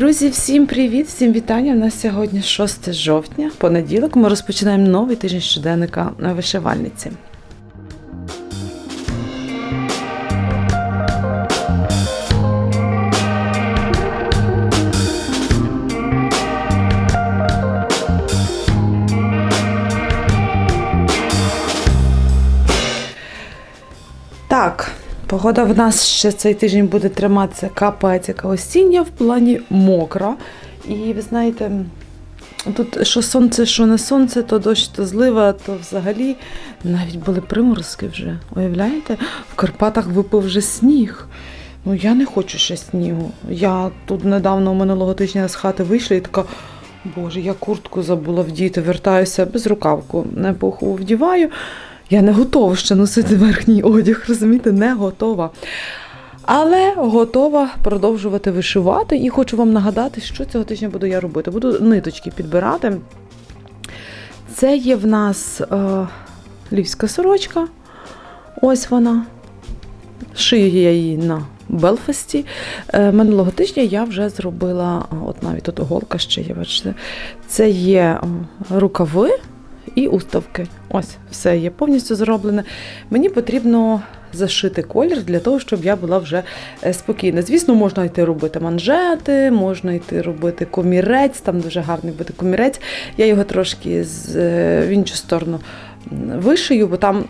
Друзі, всім привіт, всім вітання. У нас сьогодні 6 жовтня, понеділок. Ми розпочинаємо новий тиждень щоденника на вишивальниці. Погода в нас ще цей тиждень буде триматися капець, яка осіння в плані мокра. І ви знаєте, тут що сонце, що не сонце, то дощ, то злива, то взагалі навіть були приморозки вже. Уявляєте? В Карпатах випав вже сніг. Ну я не хочу ще снігу. Я тут недавно минулого тижня з хати вийшла і така. Боже, я куртку забула вдіти, вертаюся без рукавку, не пухову вдіваю. Я не готова ще носити верхній одяг, розумієте, не готова. Але готова продовжувати вишивати. І хочу вам нагадати, що цього тижня буду я робити. Буду ниточки підбирати. Це є в нас е, львівська сорочка. Ось вона. Шию я її на Белфасті. Е, минулого тижня я вже зробила, от навіть тут голка ще є, бачите. Це є рукави і уставки. Ось, все є повністю зроблене. Мені потрібно зашити колір для того, щоб я була вже е, спокійна. Звісно, можна йти робити манжети, можна йти робити комірець, там дуже гарний буде комірець. Я його трошки з, е, в іншу сторону вишию, бо там.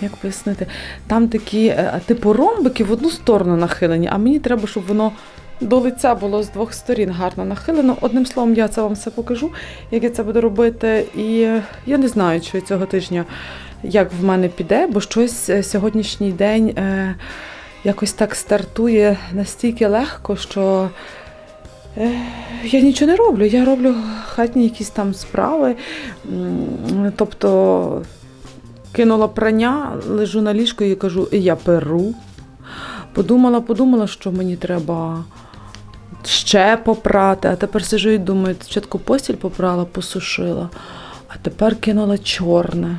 Як пояснити, там такі е, типу ромбики в одну сторону нахилені, а мені треба, щоб воно до лиця було з двох сторін гарно нахилено. Одним словом, я це вам все покажу, як я це буду робити. І е, я не знаю, чи цього тижня як в мене піде, бо щось е, сьогоднішній день е, якось так стартує настільки легко, що. Я нічого не роблю, я роблю хатні якісь там справи. Тобто кинула прання, лежу на ліжку і кажу, я перу. Подумала, подумала, що мені треба ще попрати, а тепер сижу і думаю, спочатку постіль попрала, посушила, а тепер кинула чорне.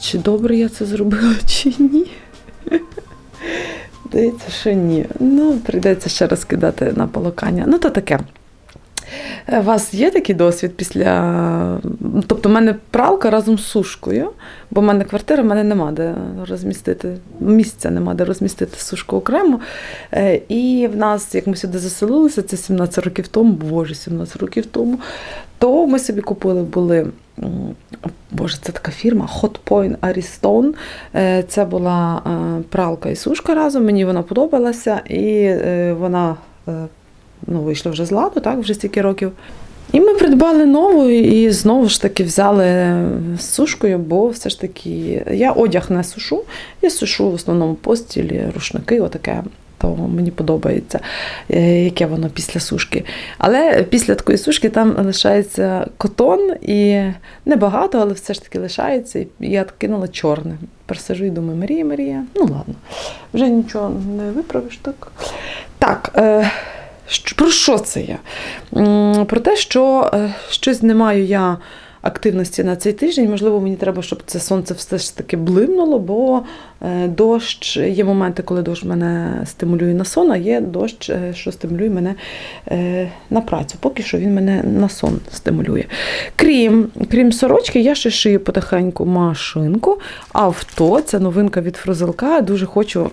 Чи добре я це зробила, чи ні? Здається, що ні. Ну, прийдеться ще раз кидати на полокання. Ну, то таке. Е, У вас є такий досвід після. Тобто, в мене пралка разом з сушкою, бо в мене квартира, в мене нема де розмістити, місця нема де розмістити сушку окремо. Е, І в нас, як ми сюди заселилися, це 17 років тому, боже, 17 років тому, то ми собі купили були. Боже, це така фірма Hot Point Ariston. Е, Це була е, пралка і сушка разом. Мені вона подобалася, і е, вона е, ну, вийшла вже з ладу, так, вже стільки років. І ми придбали нову і знову ж таки взяли з сушкою, бо все ж таки я одяг не сушу, я сушу в основному постілі, рушники, отаке. То мені подобається, е, яке воно після сушки. Але після такої сушки там лишається котон і небагато, але все ж таки лишається. Я кинула чорне. Пересажу і думаю, Марія, Марія, ну ладно, вже нічого не виправиш, так? Так. Е- Про що це я? Про те, що е, щось не маю я активності на цей тиждень. Можливо, мені треба, щоб це сонце все ж таки блимнуло, бо е, дощ, є моменти, коли дощ мене стимулює на сон, а є дощ, е, що стимулює мене на працю. Поки що він мене на сон стимулює. Крім, крім сорочки, я ще шию потихеньку машинку. Авто, це новинка від Фрузелка. Дуже хочу.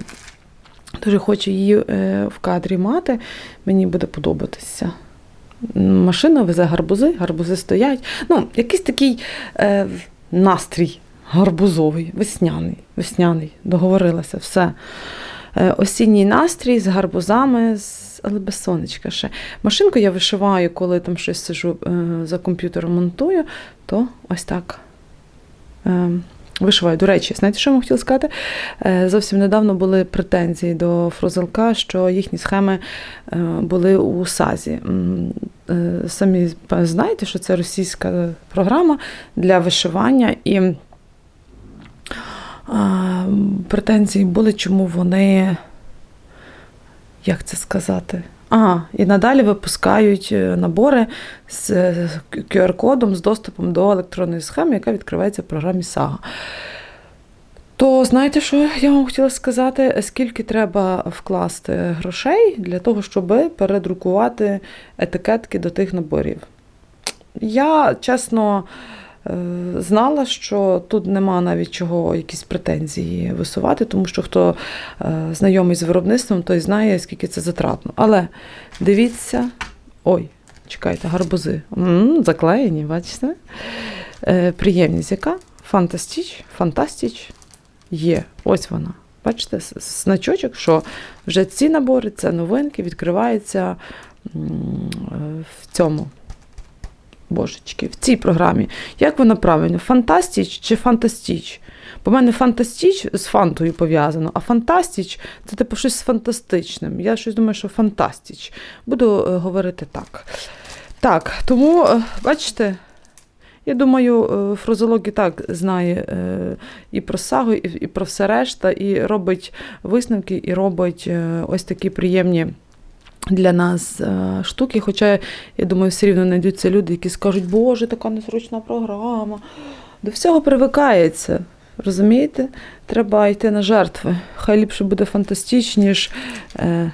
Дуже хочу її е, в кадрі мати. Мені буде подобатися. Машина везе гарбузи, гарбузи стоять. Ну, якийсь такий е, настрій гарбузовий, весняний. Весняний. Договорилася, все. Е, осінній настрій з гарбузами, з... але без сонечка ще. Машинку я вишиваю, коли там щось сижу е, за комп'ютером монтую, то ось так. Е, Вишиваю. До речі, знаєте, що я вам хотіла сказати? Е, Зовсім недавно були претензії до Фрозелка, що їхні схеми е, були у САЗі. Е, Самі знаєте, що це російська програма для вишивання, і претензії були, чому вони, як це сказати? А, і надалі випускають е, набори з е, QR-кодом з доступом до електронної схеми, яка відкривається в програмі Сага. То знаєте, що я вам хотіла сказати, скільки треба вкласти грошей для того, щоб передрукувати етикетки до тих наборів? Я чесно е, знала, що тут нема навіть чого якісь претензії висувати, тому що хто е, знайомий з виробництвом, той знає, скільки це затратно. Але дивіться, ой, чекайте, гарбузи. м заклеєні, бачите? Е, приємність яка? Фантастіч, фантастіч є. Ось вона. Бачите, значочок, що вже ці набори, це новинки, відкриваються е, в цьому. Божечки, в цій програмі. Як воно правильно? Фантастіч чи фантастіч? Бо в мене фантастіч з фантою пов'язано, а фантастіч це типу щось з фантастичним. Я щось думаю, що фантастіч. Буду е, говорити так. Так, тому, е, бачите, я думаю, е, фразологі так знає і про сагу, і, і про все решта, і робить висновки, і робить ось такі приємні для нас е, штуки. Хоча, я думаю, все рівно знайдуться люди, які скажуть, Боже, така незручна програма. До всього привикається. Розумієте? Треба йти на жертви. Хай ліпше буде фантастіч, ніж. Е,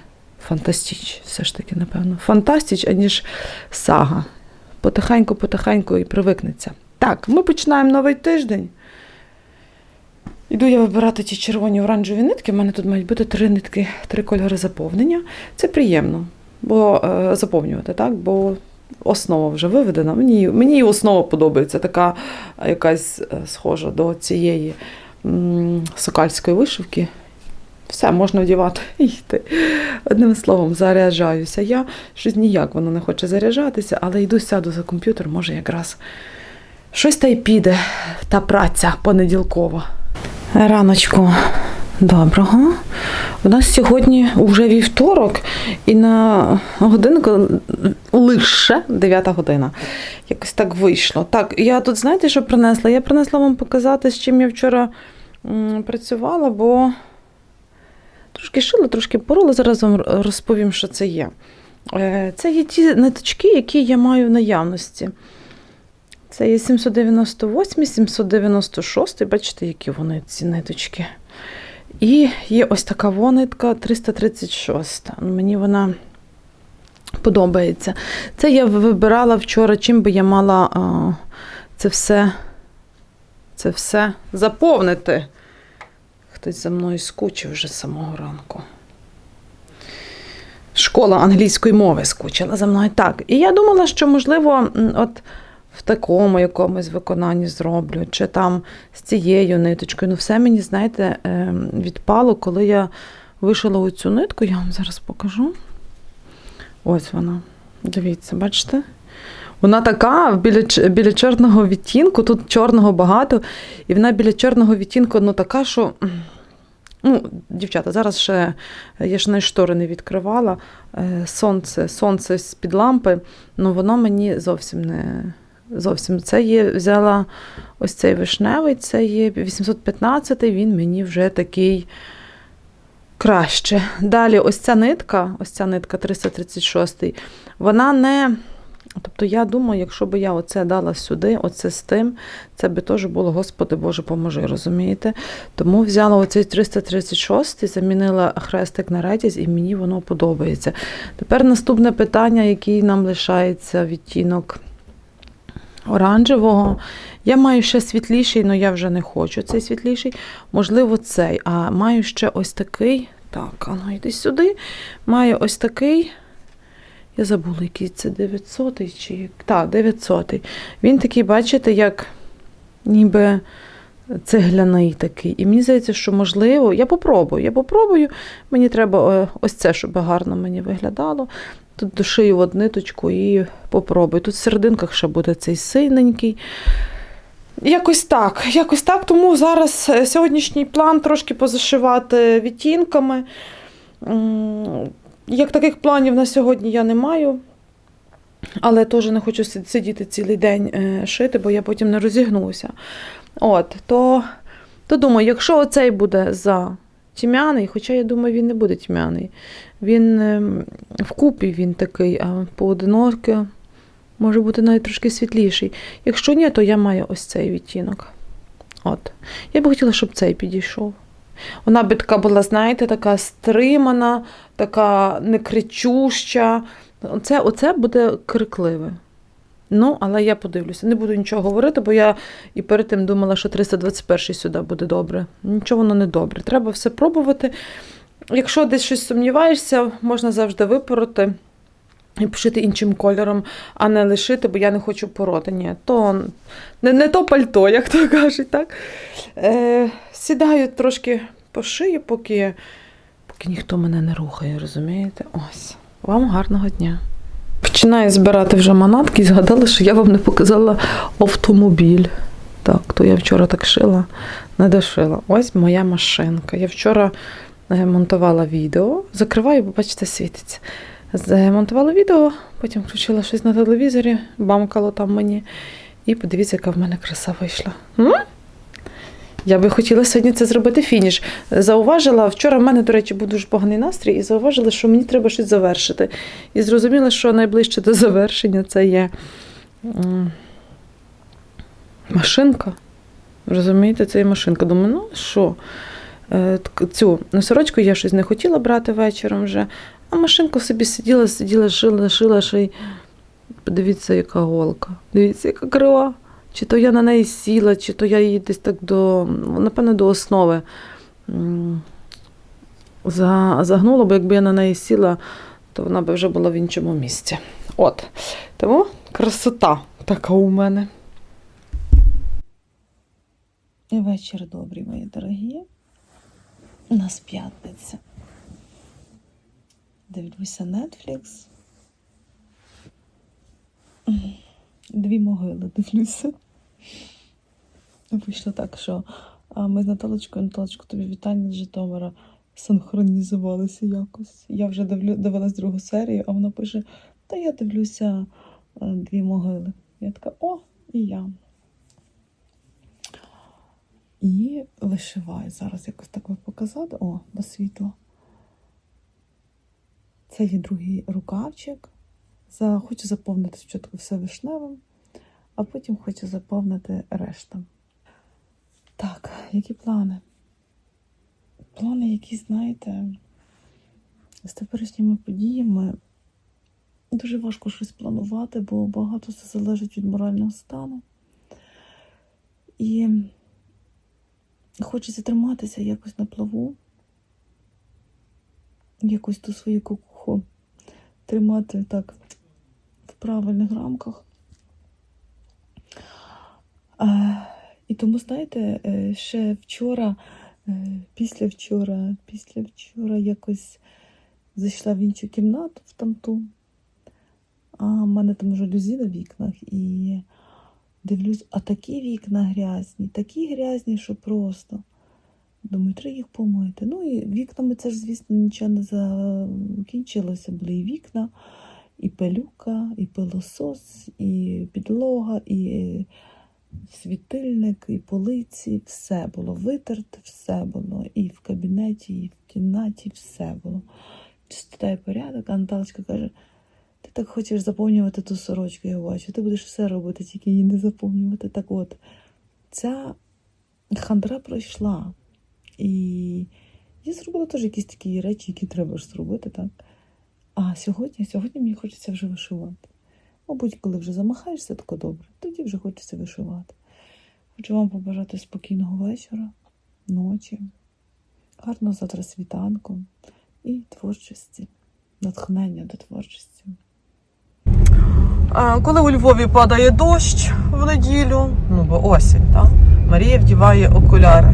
фантастіч, все ж таки, напевно. Фантастіч, аніж сага. Потихеньку, потихеньку і привикнеться. Так, ми починаємо новий тиждень. Іду я вибирати ті червоні оранжеві нитки. У мене тут мають бути три нитки, три кольори заповнення. Це приємно, бо е, заповнювати, так? Бо основа вже виведена. Мені, мені основа подобається, така е, якась е, схожа до цієї сокальської вишивки. Все, можна вдівати і йти. Одним словом, заряджаюся. Я щось ніяк воно не хоче заряджатися, але йду сяду за комп'ютер, може якраз щось та й піде, та праця понеділкова. Раночку доброго. У нас сьогодні вже вівторок, і на годинку лише 9 година. Якось так вийшло. Так, я тут, знаєте, що принесла? Я принесла вам показати, з чим я вчора працювала, бо трошки шила, трошки порола. Зараз вам розповім, що це є. Е, Це є ті ниточки, які я маю в наявності. Це є 798, 796, бачите, які вони ці ниточки. І є ось така вонитка 336. Мені вона подобається. Це я вибирала вчора, чим би я мала а, це все, це все заповнити. Хтось за мною скучив вже з самого ранку. Школа англійської мови скучила за мною. Так. І я думала, що, можливо, от в такому якомусь виконанні зроблю, чи там з цією ниточкою. Ну, все мені, знаєте, ем, відпало, коли я вишила оцю нитку, я вам зараз покажу. Ось вона. Дивіться, бачите? Вона така біля, біля чорного відтінку, тут чорного багато, і вона біля чорного відтінку ну, така, що. Ну, дівчата, зараз ще я ж навіть штори не відкривала. Е, Сонце, сонце з-під лампи, ну воно мені зовсім не. Зовсім це є, взяла ось цей вишневий, це є 815, він мені вже такий краще. Далі, ось ця нитка, ось ця нитка 336, вона не. Тобто я думаю, якщо б я оце дала сюди, оце з тим, це би теж було, Господи Боже, поможи, розумієте? Тому взяла оцей 336, замінила хрестик на ретязь, і мені воно подобається. Тепер наступне питання, який нам лишається відтінок оранжевого. Я маю ще світліший, але я вже не хочу цей світліший. Можливо, цей. А маю ще ось такий. Так, а ну йди сюди. Маю ось такий. Я забула, який це 900 чи. Так, 900. Він такий, бачите, як ніби цегляний такий. І мені здається, що можливо, я попробую, я попробую. Мені треба е, ось це, щоб гарно мені виглядало. Тут дошию в ниточку і попробую. Тут в серединках ще буде цей синенький. Якось так, якось так. Тому зараз е, сьогоднішній план трошки позашивати відтінками. Як таких планів на сьогодні я не маю. Але теж не хочу сидіти цілий день е, шити, бо я потім не розігнуся. От, то, то думаю, якщо оцей буде за тьмяний, хоча я думаю, він не буде тьмяний. Він ем, вкупі він такий, а поодиноки може бути навіть трошки світліший. Якщо ні, то я маю ось цей відтінок. От. Я би хотіла, щоб цей підійшов. Вона би така була, знаєте, така стримана, така некричуща. Оце, оце буде крикливе. Ну, але я подивлюся. Не буду нічого говорити, бо я і перед тим думала, що 321 сюди буде добре. Нічого воно не добре. Треба все пробувати. Якщо десь щось сумніваєшся, можна завжди випороти і пошити іншим кольором, а не лишити, бо я не хочу пороти. Ні, то не, не то пальто, як то кажуть, так? Е, сідаю трошки по шиї, поки, поки ніхто мене не рухає, розумієте? Ось. Вам гарного дня. Починаю збирати вже манатки і згадала, що я вам не показала автомобіль. Так, то я вчора так шила, не дошила. Ось моя машинка. Я вчора е, монтувала відео, закриваю, бо бачите, світиться. Змонтувала відео, потім включила щось на телевізорі, бамкало там мені. І подивіться, яка в мене краса вийшла. М? Я би хотіла сьогодні це зробити фініш. Зауважила, вчора в мене, до речі, був дуже поганий настрій, і зауважила, що мені треба щось завершити. І зрозуміла, що найближче до завершення це є машинка. Розумієте, це є машинка. Думаю, ну що? Е, Цю носорочку я щось не хотіла брати вечором вже, а машинку собі сиділа, сиділа, шила, шила, ще й подивіться, яка голка. Дивіться, яка крива. Чи то я на неї сіла, чи то я її десь так до, напевно, до основи загнула, бо якби я на неї сіла, то вона би вже була в іншому місці. От. Тому красота така у мене. І вечір добрий, мої дорогі. У нас п'ятниця. Дивлюся Netflix. Дві могили дивлюся. Вийшло так, що ми з Наталочкою, Наталочко, тобі вітання з Житомира синхронізувалися якось. Я вже дивлю, дивилась другу серію, а вона пише: Та я дивлюся дві могили. Я така, о, і я. І вишиваю. Зараз якось так би показати. О, до світла. Це є другий рукавчик. За, хочу заповнити спочатку все вишневим, а потім хочу заповнити решта. Так, які плани? Плани, які, знаєте, з теперішніми подіями дуже важко щось планувати, бо багато все залежить від морального стану. І хочеться триматися якось на плаву, якось ту свою кукуху тримати так правильних рамках. І тому, знаєте, е, ще вчора, е, після вчора, після вчора якось зайшла в іншу кімнату в тамту, а в мене там жалюзі на вікнах, і дивлюсь, а такі вікна грязні, такі грязні, що просто. Думаю, треба їх помити. Ну і вікнами це ж, звісно, нічого не закінчилося. Були і вікна, і пилюка, і пилосос, і підлога, і світильник, і полиці. Все було витерте, все було. І в кабінеті, і в кімнаті, все було. Чистота і порядок, а Наталочка каже: ти так хочеш заповнювати ту сорочку, я бачу. Ти будеш все робити, тільки її не заповнювати. Так от, ця хандра пройшла. І я зробила теж якісь такі речі, які треба ж зробити, так? А сьогодні, сьогодні мені хочеться вже вишивати. Мабуть, коли вже замахаєшся тако добре, тоді вже хочеться вишивати. Хочу вам побажати спокійного вечора, ночі, гарного завтра світанку і творчості, натхнення до творчості. Коли у Львові падає дощ в неділю, ну бо осінь, так? Марія вдіває окуляри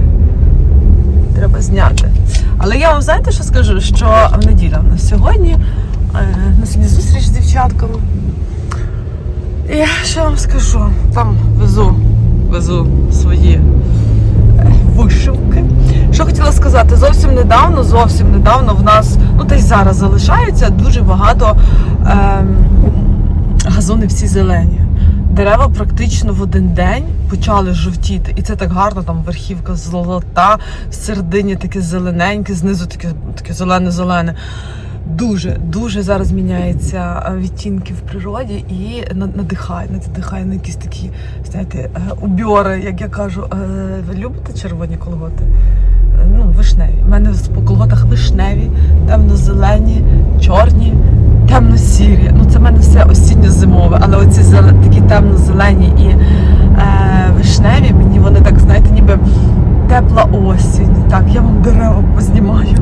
треба зняти. Але я вам знаєте, що скажу? Що в неділя в нас сьогодні на сьогодні зустріч з дівчатками. І що вам скажу? Там везу, везу свої е, вишивки. Що хотіла сказати, зовсім недавно, зовсім недавно в нас, ну та й зараз залишається дуже багато ем, газони всі зелені. Дерева практично в один день почали жовтіти. І це так гарно, там верхівка золота, в середині таке зелененьке, знизу таке, таке зелене-зелене. Дуже, дуже зараз міняється е, відтінки в природі і надихає, надихає на якісь такі, знаєте, е, убьори, як я кажу. Е, Ви любите червоні колготи? Ну, вишневі. У мене по колготах вишневі, темно-зелені, чорні, темно-сірі. Ну, це в мене все осінньо-зимове, але оці такі темно-зелені і е, вишневі, мені вони так, знаєте, ніби тепла осінь. Так, я вам дерева познімаю.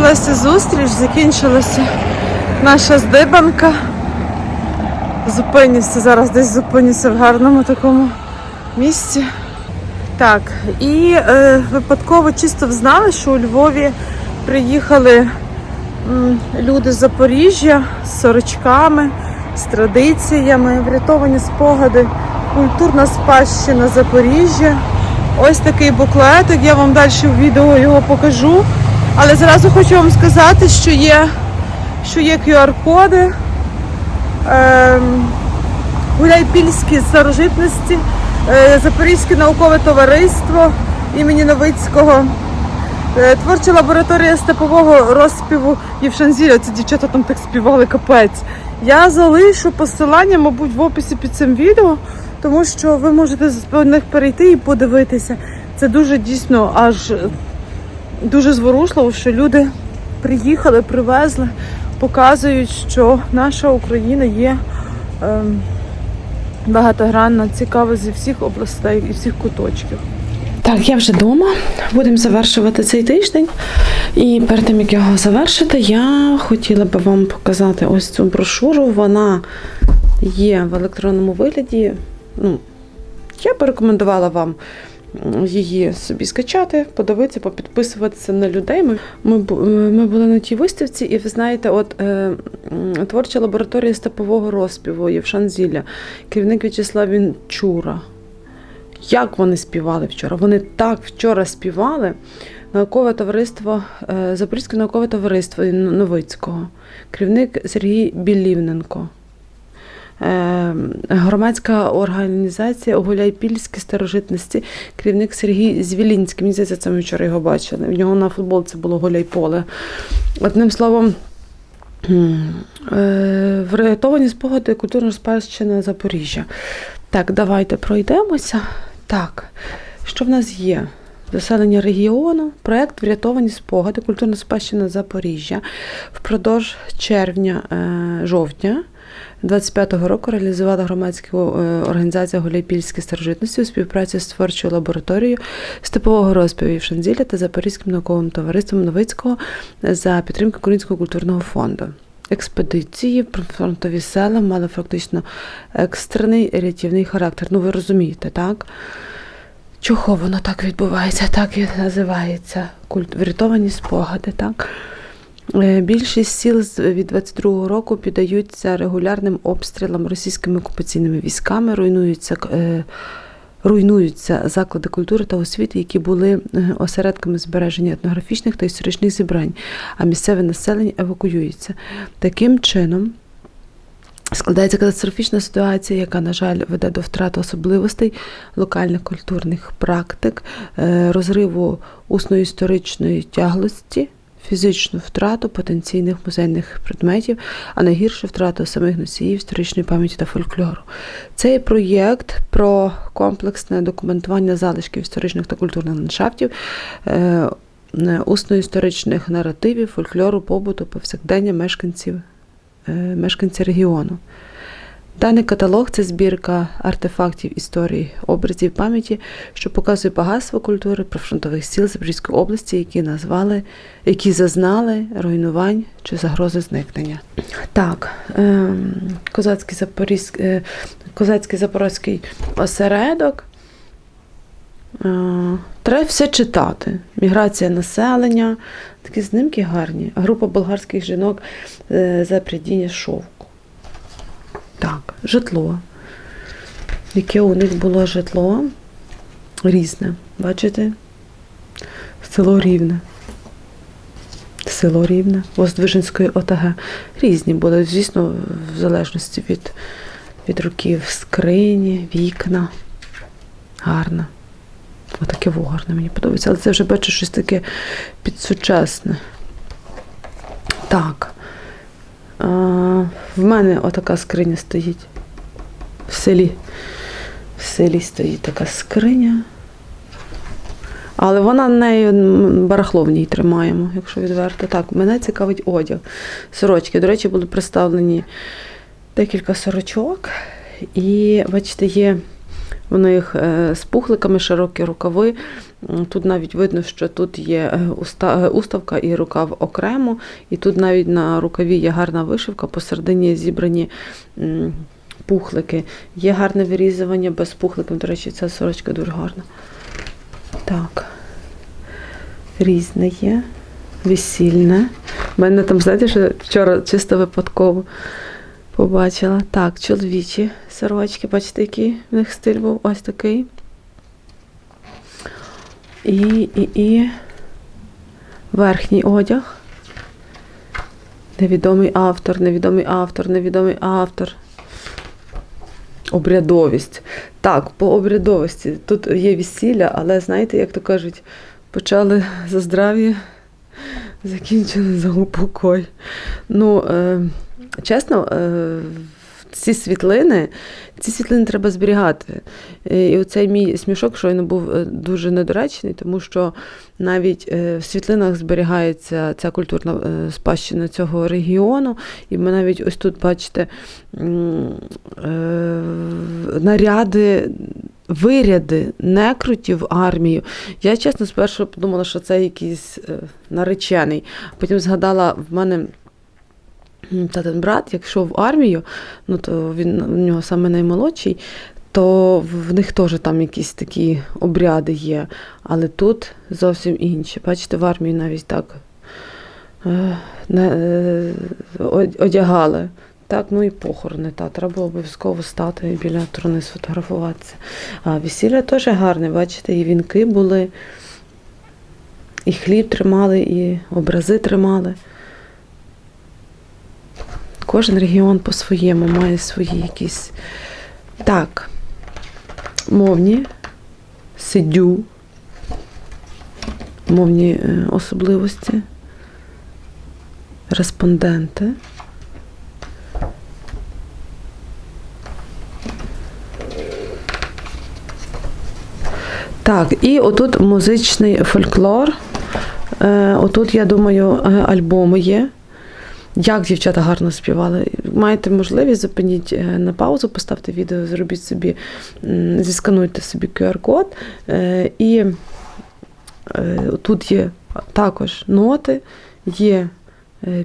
Закінчилася зустріч, закінчилася наша здибанка. Зупинюся, зараз десь зупинюся в гарному такому місці. Так, і е, випадково чисто взнали, що у Львові приїхали м, люди з Запоріжжя з сорочками, з традиціями, врятовані спогади, культурна спадщина Запоріжжя. Ось такий буклетик, я вам далі в відео його покажу. Але зразу хочу вам сказати, що є, що є QR-коди. Ем, Гуляйпільські старожитності, е, Запорізьке наукове товариство імені Новицького, е, творча лабораторія степового розспіву Євшанзіля. Ці дівчата там так співали капець. Я залишу посилання, мабуть, в описі під цим відео, тому що ви можете з них перейти і подивитися. Це дуже дійсно аж дуже зворушливо, що люди приїхали, привезли, показують, що наша Україна є ем, багатогранна, цікава зі всіх областей і всіх куточків. Так, я вже вдома. Будемо завершувати цей тиждень. І перед тим як його завершити, я хотіла би вам показати ось цю брошуру. Вона є в електронному вигляді. Ну, я би рекомендувала вам її собі скачати, подивитися, попідписуватися на людей. Ми, ми, ми були на тій виставці, і ви знаєте, от е, творча лабораторія степового розпіву Євшан керівник В'ячеслав Вінчура. Як вони співали вчора? Вони так вчора співали. Наукове товариство, е, Запорізьке наукове товариство Новицького, керівник Сергій Білівненко. Е, Громадська організація Гуляйпільські старожитності, керівник Сергій Звілінський. Мені здається, це ми вчора його бачили. В нього на футболці було Гуляйполе. Одним словом, е, врятовані спогади культурної спадщини Запоріжжя. Так, давайте пройдемося. Так, що в нас є? Заселення регіону, проект Врятовані спогади, культурна спадщина Запоріжжя впродовж червня-жовтня 25-го року реалізувала громадська е, організація Гуляйпільські старожитності у співпраці з творчою лабораторією степового розпівів Шанзіля та Запорізьким науковим товариством Новицького за підтримки Українського культурного фонду. Експедиції фронтові села мали фактично екстрений рятівний характер. Ну, ви розумієте, так? Чого воно так відбувається? Так і називається. Культ... Врятовані спогади, так? Е, Більшість сіл від 22-го року піддаються регулярним обстрілам російськими окупаційними військами, руйнуються, е, руйнуються заклади культури та освіти, які були е, осередками збереження етнографічних та історичних зібрань, а місцеве населення евакуюється. Таким чином. Складається катастрофічна ситуація, яка, на жаль, веде до втрати особливостей локальних культурних практик, розриву усно-історичної тяглості, фізичну втрату потенційних музейних предметів, а найгірше втрату самих носіїв історичної пам'яті та фольклору. Цей проєкт про комплексне документування залишків історичних та культурних ландшафтів. е, е, Усно-історичних наративів, фольклору, побуту, повсякдення мешканців, е, мешканців регіону. Даний каталог це збірка артефактів історії, образів пам'яті, що показує багатство культури прифронтових сіл Запорізької області, які назвали, які зазнали руйнувань чи загрози зникнення. Так, ем, козацький запорізький, е, козацький запорозький осередок. Е, Треба все читати. Міграція населення, такі знімки гарні. Група болгарських жінок е, за придіння шовку. Так, житло. Яке у них було житло? Різне. Бачите? Село Рівне. Село Рівне, Воздвиженської ОТГ. Різні були, звісно, в залежності від, від років скрині, вікна. Гарно. Отаке во гарне мені подобається. Але це вже бачу щось таке підсучасне. Так. В мене отака скриня стоїть. В селі. В селі стоїть така скриня. Але вона нею барахло в ній тримаємо, якщо відверто. Так, мене цікавить одяг. Сорочки. До речі, були представлені декілька сорочок. І, бачите, є в них е, з пухликами широкі рукави. Тут навіть видно, що тут є е, е, уставка і рукав окремо, і тут навіть на рукаві є гарна вишивка, посередині зібрані пухлики. Є гарне вирізування без пухликів. До речі, ця сорочка дуже гарна. Так. Різне є. Весільне. У мене там, знаєте, що вчора чисто випадково побачила. Так, чоловічі сорочки, бачите, який в них стиль був ось такий. І, і, і верхній одяг. Невідомий автор, невідомий автор, невідомий автор. Обрядовість. Так, по обрядовості. Тут є весілля, але знаєте, як то кажуть, почали за здрав'я, закінчили за упокой. Ну, е, чесно, е, ці світлини, ці світлини треба зберігати. Е, І оцей мій смішок щойно був е, дуже недоречний, тому що навіть е, в світлинах зберігається ця культурна спадщина цього регіону. І ми навіть ось тут бачите наряди. Виряди некрутів армію. Я чесно спершу подумала, що це якийсь наречений. Потім згадала, в мене татин брат, якщо в армію, ну то він в нього саме наймолодший, то в них теж там якісь такі обряди є. Але тут зовсім інші. Бачите, в армії навіть так е, е, одягали. Так, ну і похорони, та, треба обов'язково стати біля труни сфотографуватися. А весілля теж гарне, бачите, і вінки були, і хліб тримали, і образи тримали. Кожен регіон по-своєму має свої якісь. Так, мовні, сидю, мовні е, особливості, респонденти. Так, і отут музичний фольклор. Е, Отут, я думаю, е, альбоми є. Як дівчата гарно співали. Маєте можливість, зупиніть е, на паузу, поставте відео, зробіть собі, зіскануйте собі QR-код. е, І е, тут є також ноти, є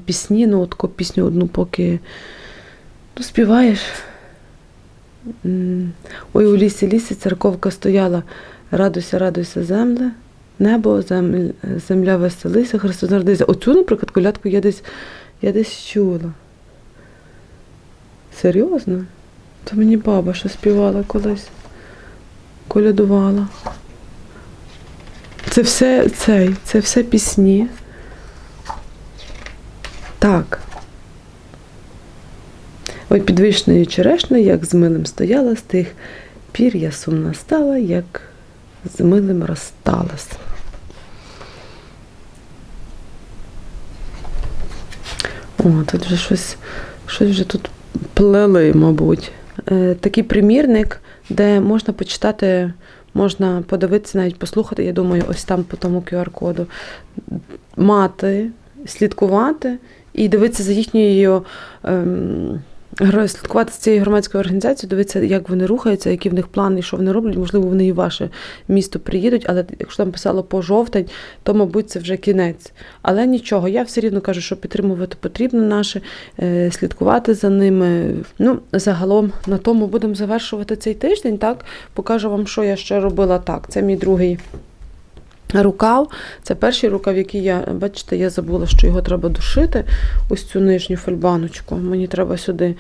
пісні, ну от пісню одну, поки ну, співаєш. Ой, у лісі, лісі церковка стояла. Радуйся, радуйся, земле, небо, земля, земля веселися, Христос народився. Оцю, наприклад, колядку я десь, я десь чула. Серйозно? То мені баба що співала колись. Колядувала. Це все цей, це все пісні. Так. Ой, під вишнею черешнею, як з милим стояла, з тих пір я сумна стала, як з милим розсталась. О, тут вже щось, щось вже тут плели, мабуть. Е, такий примірник, де можна почитати, можна подивитися, навіть послухати, я думаю, ось там по тому QR-коду. Мати, слідкувати і дивитися за їхньою. Гра- Слідкувати з цією громадською організацією, дивитися, як вони рухаються, які в них плани, що вони роблять. Можливо, вони і в ваше місто приїдуть, але якщо там писало по жовтень, то, мабуть, це вже кінець. Але нічого, я все рівно кажу, що підтримувати потрібно наше, е, слідкувати за ними. Ну, загалом на тому будемо завершувати цей тиждень. Так, покажу вам, що я ще робила так. Це мій другий. Рукав, це перший рукав, який я, бачите, я забула, що його треба дошити. Ось цю нижню фольбаночку. Мені треба сюди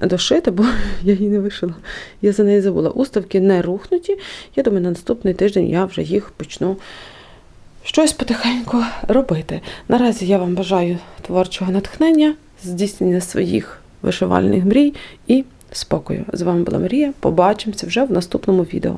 дошити, бо я її не вишила. Я за неї забула. Уставки не рухнуті. Я думаю, на наступний тиждень я вже їх почну щось потихеньку робити. Наразі я вам бажаю творчого натхнення, здійснення своїх вишивальних мрій і спокою. З вами була Марія. Побачимося вже в наступному відео.